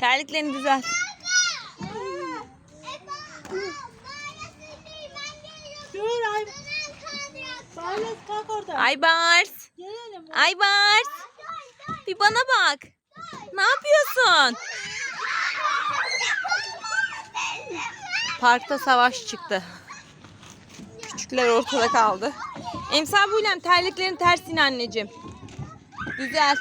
Terliklerini düzelt. Dur ay. Barlas kalk oradan. Aybars. Gelelim. Aybars. Bir bana bak. Ne yapıyorsun? Parkta savaş çıktı. Küçükler ortada kaldı. Emsal Buylem terliklerin tersine anneciğim. Düzelt.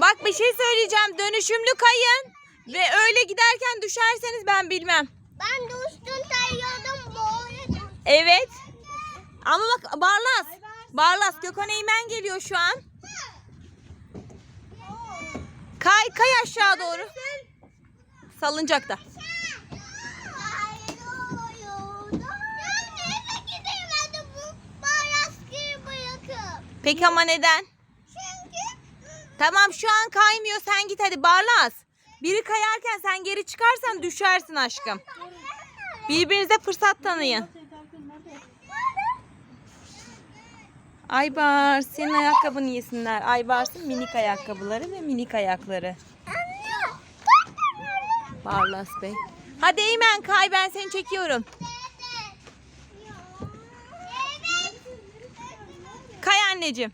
Bak bir şey söyleyeceğim. Dönüşümlü kayın. Ve öyle giderken düşerseniz ben bilmem. Ben düştüm sayıyordum böyle. Evet. Ama bak Barlas. Barlas Gökhan Eymen geliyor şu an. Kay kay aşağı doğru. Salıncakta. Peki ama neden? Tamam şu an kaymıyor sen git hadi Barlas. Biri kayarken sen geri çıkarsan düşersin aşkım. Birbirinize fırsat tanıyın. Aybar senin ayakkabını yesinler. Aybars'ın minik ayakkabıları ve minik ayakları. Barlas Bey. Hadi Eymen kay ben seni çekiyorum. Kay anneciğim.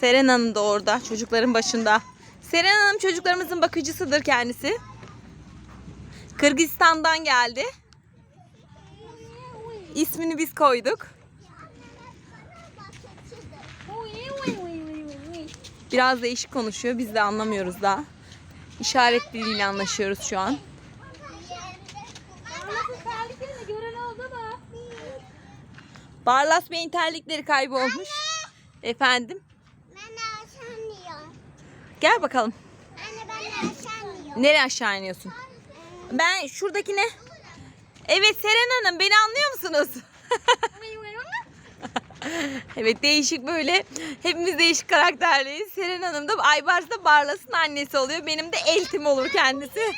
Seren Hanım da orada çocukların başında. Seren Hanım çocuklarımızın bakıcısıdır kendisi. Kırgızistan'dan geldi. İsmini biz koyduk. Biraz değişik konuşuyor. Biz de anlamıyoruz daha. İşaret diliyle anlaşıyoruz şu an. Barlas Bey'in terlikleri kaybolmuş. Efendim? Ben aşağı iniyorum. Gel bakalım. Anne ben aşağı iniyorum. Nereye aşağı iniyorsun? Ben şuradaki ne? Evet Seren Hanım beni anlıyor musunuz? evet değişik böyle. Hepimiz değişik karakterliyiz. Seren Hanım da Aybars da Barlas'ın annesi oluyor. Benim de eltim olur kendisi.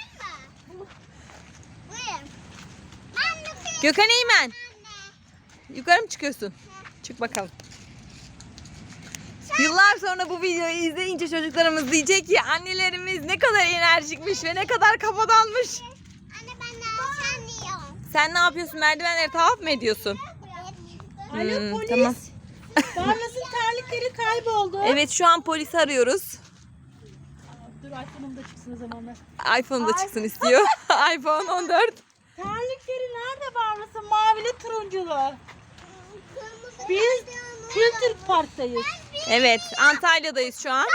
Gökhan Eymen. Yukarı mı çıkıyorsun? Çık bakalım. Yıllar sonra bu videoyu izleyince çocuklarımız diyecek ki annelerimiz ne kadar enerjikmiş ve ne kadar kafadanmış. Anne ben de aşağı iniyorum. Sen ne yapıyorsun? Merdivenleri tavaf mı ediyorsun? Alo Hmm, polis. tamam. Barlas'ın terlikleri kayboldu. Evet şu an polisi arıyoruz. Dur iPhone'um da çıksın o zamanlar. iPhone da çıksın istiyor. iPhone 14. Terlikleri nerede Barlas'ın mavili turunculu? Biz Kültür Park'tayız. Evet Antalya'dayız şu an.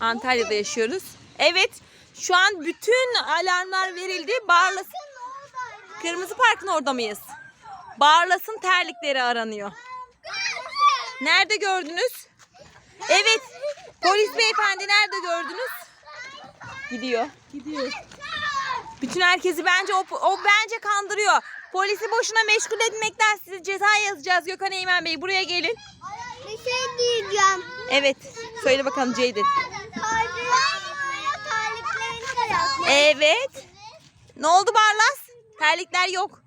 Antalya'da yaşıyoruz. Evet şu an bütün alarmlar verildi. Barlas Kırmızı Park'ın orada mıyız? Barlas'ın terlikleri aranıyor. Nerede gördünüz? Evet. Polis beyefendi nerede gördünüz? Gidiyor. Gidiyor. Bütün herkesi bence o, o bence kandırıyor. Polisi boşuna meşgul etmekten size ceza yazacağız Gökhan Eymen Bey. Buraya gelin. Bir şey diyeceğim. Evet. Söyle bakalım yapmış. Evet. Ne oldu Barlas? Terlikler yok.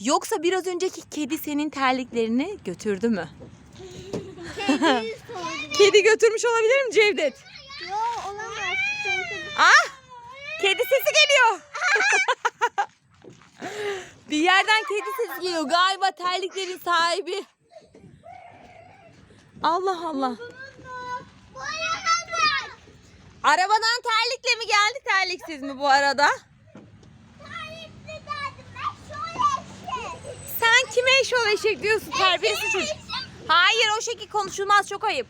Yoksa biraz önceki kedi senin terliklerini götürdü mü? Kedi götürmüş olabilir mi Cevdet? Yok olamaz. Ah! Kedi sesi geliyor. Yerden kedi sesi geliyor. Galiba terliklerin sahibi. Allah Allah. Arabadan terlikle mi geldi terliksiz mi bu arada? Sen kime eşol eşek diyorsun terbiyesiz çocuk. Hayır o şekil konuşulmaz çok ayıp.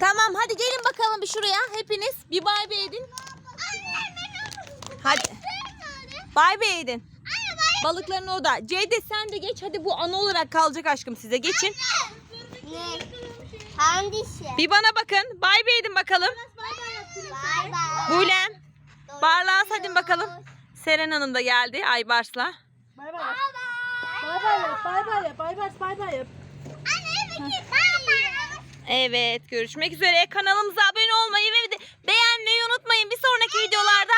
Tamam hadi gelin bakalım bir şuraya hepiniz bir bay bay edin. Hadi bay bay edin. Balıkların orada. Ceyde sen de geç hadi bu ana olarak kalacak aşkım size geçin. Ne? Hangisi? Bir bana bakın bay bay edin bakalım. Bay bay. Bulem. Barlas hadi bakalım. Seren Hanım da geldi Aybars'la. Bay bay. Bay bay yap. Bay bay yap. Bay bay bay bay yap. Anne bay bay. Evet görüşmek üzere. Kanalımıza abone olmayı ve beğenmeyi unutmayın. Bir sonraki videolarda